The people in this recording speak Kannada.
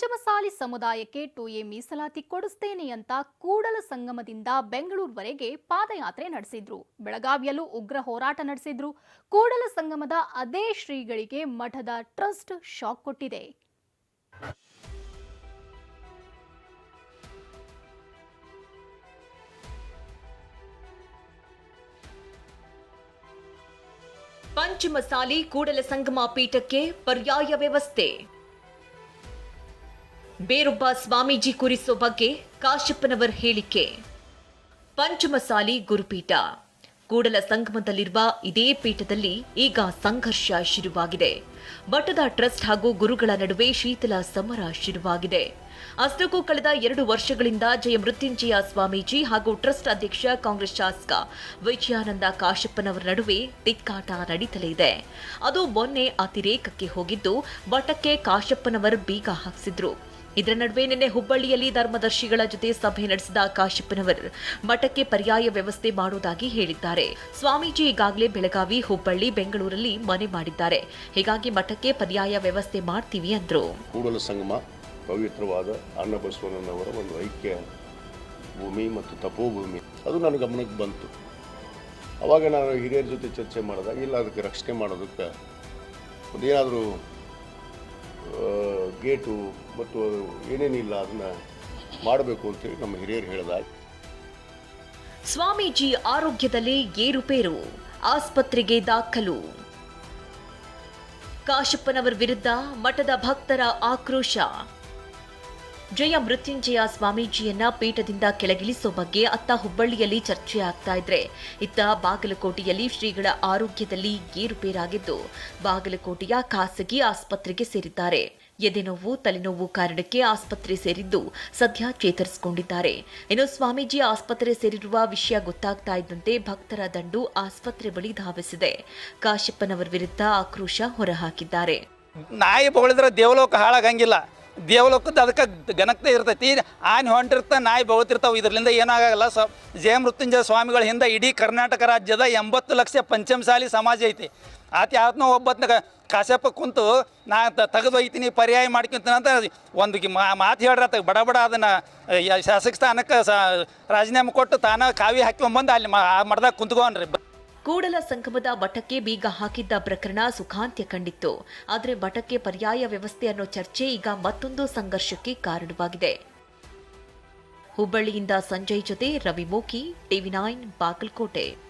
ಪಂಚಮಸಾಲಿ ಸಮುದಾಯಕ್ಕೆ ಟು ಎ ಮೀಸಲಾತಿ ಕೊಡಿಸ್ತೇನೆ ಅಂತ ಕೂಡಲ ಸಂಗಮದಿಂದ ಬೆಂಗಳೂರುವರೆಗೆ ಪಾದಯಾತ್ರೆ ನಡೆಸಿದ್ರು. ಬೆಳಗಾವಿಯಲ್ಲೂ ಉಗ್ರ ಹೋರಾಟ ನಡೆಸಿದ್ರು. ಕೂಡಲ ಸಂಗಮದ ಅದೇ ಶ್ರೀಗಳಿಗೆ ಮಠದ ಟ್ರಸ್ಟ್ ಶಾಕ್ ಕೊಟ್ಟಿದೆ. ಪಂಚಮಸಾಲಿ ಕೂಡಲ ಸಂಗಮ ಪೀಠಕ್ಕೆ ಪರ್ಯಾಯ ವ್ಯವಸ್ಥೆ. ಬೇರೊಬ್ಬ ಸ್ವಾಮೀಜಿ ಕುರಿಸೋ ಬಗ್ಗೆ ಕಾಶಪ್ಪನವರ್ ಹೇಳಿಕೆ. ಪಂಚಮಸಾಲಿ ಗುರುಪೀಠ. ಕೂಡಲ ಸಂಗಮದಲ್ಲಿರುವ ಇದೇ ಪೀಠದಲ್ಲಿ ಈಗ ಸಂಘರ್ಷ ಶುರುವಾಗಿದೆ. ಮಠದ ಟ್ರಸ್ಟ್ ಹಾಗೂ ಗುರುಗಳ ನಡುವೆ ಶೀತಲ ಸಮರ ಶುರುವಾಗಿದೆ. ಅಷ್ಟಕ್ಕೂ ಕಳೆದ ಎರಡು ವರ್ಷಗಳಿಂದ ಜಯ ಮೃತ್ಯುಂಜಯ ಸ್ವಾಮೀಜಿ ಹಾಗೂ ಟ್ರಸ್ಟ್ ಅಧ್ಯಕ್ಷ ಕಾಂಗ್ರೆಸ್ ಶಾಸಕ ವಿಜಯಾನಂದ ಕಾಶಪ್ಪನವರ ನಡುವೆ ತಿಕ್ಕಾಟ ನಡೀತಲೇ ಇದೆ. ಅದು ಮೊನ್ನೆ ಅತಿರೇಕಕ್ಕೆ ಹೋಗಿದ್ದು, ಮಠಕ್ಕೆ ಕಾಶಪ್ಪನವರ್ ಬೀಗ ಹಾಕಿಸಿದ್ರು. ಇದರ ನಡುವೆ ನಿನ್ನೆ ಹುಬ್ಬಳ್ಳಿಯಲ್ಲಿ ಧರ್ಮದರ್ಶಿಗಳ ಜೊತೆ ಸಭೆ ನಡೆಸಿದ ಕಾಶಪ್ಪನವರ್ ಮಠಕ್ಕೆ ಪರ್ಯಾಯ ವ್ಯವಸ್ಥೆ ಮಾಡುವುದಾಗಿ ಹೇಳಿದ್ದಾರೆ. ಸ್ವಾಮೀಜಿ ಈಗಾಗಲೇ ಬೆಳಗಾವಿ, ಹುಬ್ಬಳ್ಳಿ, ಬೆಂಗಳೂರಲ್ಲಿ ಮನೆ ಮಾಡಿದ್ದಾರೆ. ಹೀಗಾಗಿ ಮಠಕ್ಕೆ ಪರ್ಯಾಯ ವ್ಯವಸ್ಥೆ ಮಾಡ್ತೀವಿ ಅಂದ್ರು. ಕೂಡಲ ಸಂಗಮ, ಪವಿತ್ರವಾದ ಅನ್ನಬಸವಣ್ಣನವರ ಒಂದು ಐಕ್ಯ ಭೂಮಿ ಮತ್ತು ತಪೋಭೂಮಿ. ಅದು ನನ್ನ ಗಮನಕ್ಕೆ ಬಂತು. ಅವಾಗ ನಾನು ಹಿರಿಯರ ಜೊತೆ ಚರ್ಚೆ ಮಾಡಿದಾಗ, ಇಲ್ಲ, ಅದಕ್ಕೆ ರಕ್ಷಣೆ ಮಾಡೋದಕ್ಕೆ ಅದೇನಾದರೂ ಗೇಟು ಮತ್ತು ಏನೇನಿಲ್ಲ ಅದನ್ನು ಮಾಡಬೇಕು ಅಂತೇಳಿ ನಮ್ಮ ಹಿರಿಯರು ಹೇಳಿದಾಗ ಸ್ವಾಮೀಜಿ ಆರೋಗ್ಯದಲ್ಲಿ ಏರುಪೇರು, ಆಸ್ಪತ್ರೆಗೆ ದಾಖಲು. ಕಾಶಪ್ಪನವರ ವಿರುದ್ಧ ಮಠದ ಭಕ್ತರ ಆಕ್ರೋಶ. ಜಯ ಮೃತ್ಯುಂಜಯ ಸ್ವಾಮೀಜಿಯನ್ನ ಪೀಠದಿಂದ ಕೆಳಗಿಳಿಸೋ ಬಗ್ಗೆ ಅತ್ತ ಹುಬ್ಬಳ್ಳಿಯಲ್ಲಿ ಚರ್ಚೆ ಆಗ್ತಾ ಇದ್ರೆ, ಇತ್ತ ಬಾಗಲಕೋಟೆಯಲ್ಲಿ ಶ್ರೀಗಳ ಆರೋಗ್ಯದಲ್ಲಿ ಏರುಪೇರಾಗಿದ್ದು, ಬಾಗಲಕೋಟೆಯ ಖಾಸಗಿ ಆಸ್ಪತ್ರೆಗೆ ಸೇರಿದ್ದಾರೆ. ಎದೆನೋವು, ತಲೆನೋವು ಕಾರಣಕ್ಕೆ ಆಸ್ಪತ್ರೆ ಸೇರಿದ್ದು ಸದ್ಯ ಚೇತರಿಸಿಕೊಂಡಿದ್ದಾರೆ. ಇನ್ನು ಸ್ವಾಮೀಜಿ ಆಸ್ಪತ್ರೆ ಸೇರಿರುವ ವಿಷಯ ಗೊತ್ತಾಗ್ತಾ ಇದ್ದಂತೆ ಭಕ್ತರ ದಂಡು ಆಸ್ಪತ್ರೆ ಬಳಿ ಧಾವಿಸಿದೆ. ಕಾಶಪ್ಪನವರ ವಿರುದ್ಧ ಆಕ್ರೋಶ ಹೊರಹಾಕಿದ್ದಾರೆ. ನಾಯಿ ಬಗಳಿದ್ರೆ ದೇವಲೋಕ ಹಾಳಾಗಂಗಿಲ್ಲ. ದೇವಲೋಕದ ಅದಕ್ಕೆ ಗನಕ್ತೆ ಇರ್ತೈತಿ. ಆನೆ ಹೊಂಟಿರ್ತ ನಾಯಿ ಬಗಳ್ತಿರ್ತಾವೆ ಇದರಿಂದ ಏನಾಗಲ್ಲ. ಸ, ಜಯ ಮೃತ್ಯುಂಜಯ ಸ್ವಾಮಿಗಳ ಹಿಂದೆ ಇಡೀ ಕರ್ನಾಟಕ ರಾಜ್ಯದ ಎಂಬತ್ತು ಲಕ್ಷ ಪಂಚಮಸಾಲಿ ಸಮಾಜ ಐತಿ. ಆತ ಯಾವತ್ನೋ ಒಬ್ಬತ್ನ ಕಾಶ್ಯಪ ಕುಂತು ನಾ ತೆಗೆದು ಒಯ್ತೀನಿ ಪರ್ಯಾಯ ಮಾಡ್ಕೊಂತೀನಿ ಅಂತ ಒಂದು ಮಾತು ಹೇಳ್ರ ಬಡ ಬಡ ಅದನ್ನು ಶಾಸಕ ಸ್ಥಾನಕ್ಕೆ ರಾಜೀನಾಮೆ ಕೊಟ್ಟು ತಾನ ಕಾವಿ ಬಂದ ಅಲ್ಲಿ ಮ- ಆ ಮಠದಾಗ ಕುಂತ್ಕೊಂಡ್ರಿ. ಕೂಡಲ ಸಂಗಮದ ಬಟಕ್ಕೆ ಬೀಗ ಹಾಕಿದ್ದ ಪ್ರಕರಣ ಸುಖಾಂತ್ಯ ಕಂಡಿತ್ತು. ಆದರೆ ಬಟಕ್ಕೆ ಪರ್ಯಾಯ ವ್ಯವಸ್ಥೆ ಅನ್ನೋ ಚರ್ಚೆ ಈಗ ಮತ್ತೊಂದು ಸಂಘರ್ಷಕ್ಕೆ ಕಾರಣವಾಗಿದೆ. ಹುಬ್ಬಳ್ಳಿಯಿಂದ ಸಂಜಯ್ ಜೊತೆ ರವಿ ಮೋಕಿ, ಟಿವಿ ನೈನ್, ಬಾಗಲಕೋಟೆ.